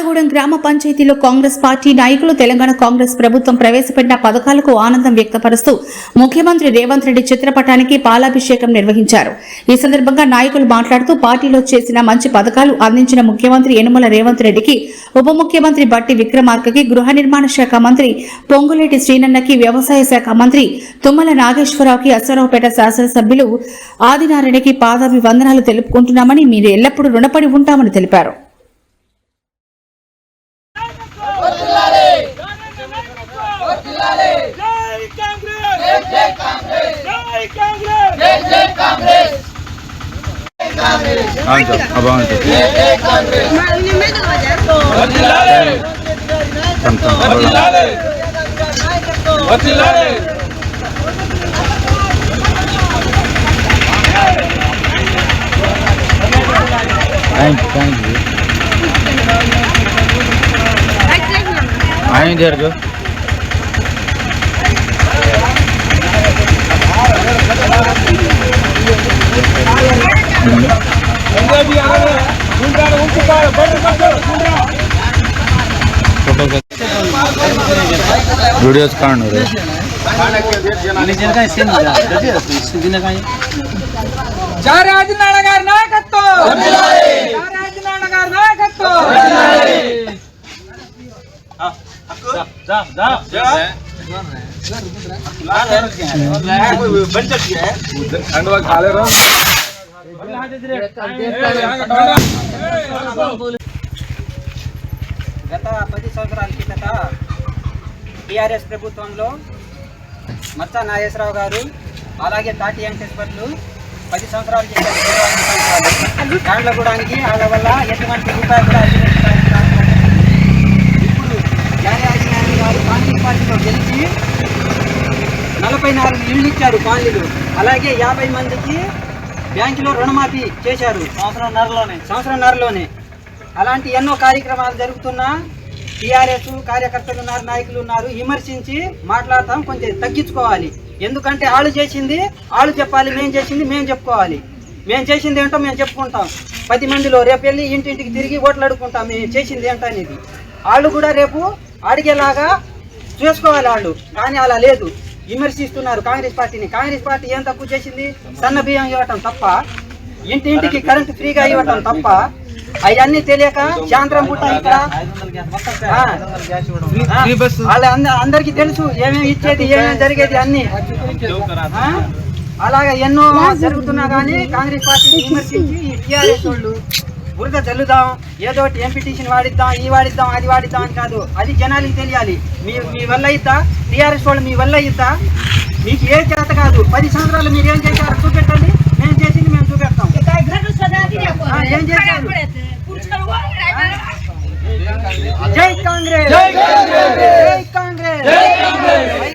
తాండ్లగూడెం గ్రామ పంచాయతీలో కాంగ్రెస్ పార్టీ నాయకులు తెలంగాణ కాంగ్రెస్ ప్రభుత్వం ప్రవేశపెట్టిన పథకాలకు ఆనందం వ్యక్తపరుస్తూ ముఖ్యమంత్రి రేవంత్ రెడ్డి చిత్రపటానికి పాలాభిషేకం నిర్వహించారు. ఈ సందర్భంగా నాయకులు మాట్లాడుతూ పార్టీలో చేసిన మంచి పథకాలు అందించిన ముఖ్యమంత్రి యనుమల రేవంత్ రెడ్డికి ఉప ముఖ్యమంత్రి బట్టి విక్రమార్కకి గృహ నిర్మాణ శాఖ మంత్రి పొంగులేటి శ్రీనన్నకి వ్యవసాయ శాఖ మంత్రి తుమ్మల నాగేశ్వరరావుకి అశ్వరావుపేట శాసనసభ్యులు ఆదినారాయణకి పాదాభివందనాలు తెలుపుకుంటున్నామని మీరు ఎల్లప్పుడూ రుణపడి ఉంటామని తెలిపారు. జై కాంగ్రెస్ జై కాంగ్రెస్ జై కాంగ్రెస్ జై జై కాంగ్రెస్ ఆంచో అబాంచో వదిలాలే సంతం వదిలాలే వదిలాలే థ్యాంక్ థ్యాంక్ యూ ఆయన జరుగు वीडियोस कांड हो रहे जय राजनाडगार नायकत्व जय राजनाडगार नायकत्व जा जा जा గత పది సంవత్సరాల కిందట టీఆర్ఎస్ ప్రభుత్వంలో మత్స నాగేశ్వరరావు గారు అలాగే తాటి వెంకటేశ్వర్లు పది సంవత్సరాలు ఇరవై సంవత్సరాలు కాండ్లగూడానికి వాళ్ళ వల్ల ఎటువంటి రూపాయలు కూడా అభివృద్ధి కార్యక్రమాలు ఇప్పుడు జారాజనాని గారు కాంగ్రెస్ పార్టీలో గెలిచి నలభై నాలుగు ఇళ్ళు ఇచ్చారు కాలనీలు. అలాగే యాభై మందికి బ్యాంకులో రుణమాఫీ చేశారు. సంవత్సరంన్నరలోనే సంవత్సరంన్నరలోనే అలాంటి ఎన్నో కార్యక్రమాలు జరుగుతున్నా టీఆర్ఎస్ కార్యకర్తలు ఉన్నారు నాయకులు ఉన్నారు విమర్శించి మాట్లాడతాం కొంచెం తగ్గించుకోవాలి. ఎందుకంటే వాళ్ళు చేసింది వాళ్ళు చెప్పాలి మేము చేసింది మేము చెప్పుకోవాలి. మేము చేసింది ఏంటో మేము చెప్పుకుంటాం. పది మందిలో రేపు వెళ్ళి ఇంటింటికి తిరిగి ఓట్లు అడుగుకుంటాం మేము చేసింది ఏంటో అనేది. వాళ్ళు కూడా రేపు అడిగేలాగా చూసుకోవాలి వాళ్ళు కానీ అలా లేదు. విమర్శిస్తున్నారు కాంగ్రెస్ పార్టీని. కాంగ్రెస్ పార్టీ ఏం తక్కువ చేసింది? సన్న బియ్యం ఇవ్వటం తప్ప ఇంటి ఇంటికి కరెంటు ఫ్రీగా ఇవ్వటం తప్ప అవన్నీ తెలియక సాయంత్రం పూట ఇక్కడ వాళ్ళ అంద- అందరికీ తెలుసు ఏమేమి ఇచ్చేది ఏమేమి జరిగేది అన్ని? అలాగే ఎన్నో జరుగుతున్నా కానీ కాంగ్రెస్ పార్టీ విమర్శించి ఈ టీఆర్ఎస్ వాళ్ళు బురద చల్లుదాం ఏదో ఒకటి ఎంపీటీసీని వాడిద్దాం ఈ వాడిద్దాం అది వాడిద్దాం అని కాదు. అది జనాలకి తెలియాలి. మీ మీ వల్ల ఇద్దా టీఆర్ఎస్ వాళ్ళు మీ వల్ల ఇద్దా మీకు ఏ చేత కాదు. పది సంవత్సరాలు మీరు ఏం చేశారు? చూపెట్టండి. మేము చేసింది మేము చూపెడతాం. ఏం చేశారు? జై కాంగ్రెస్!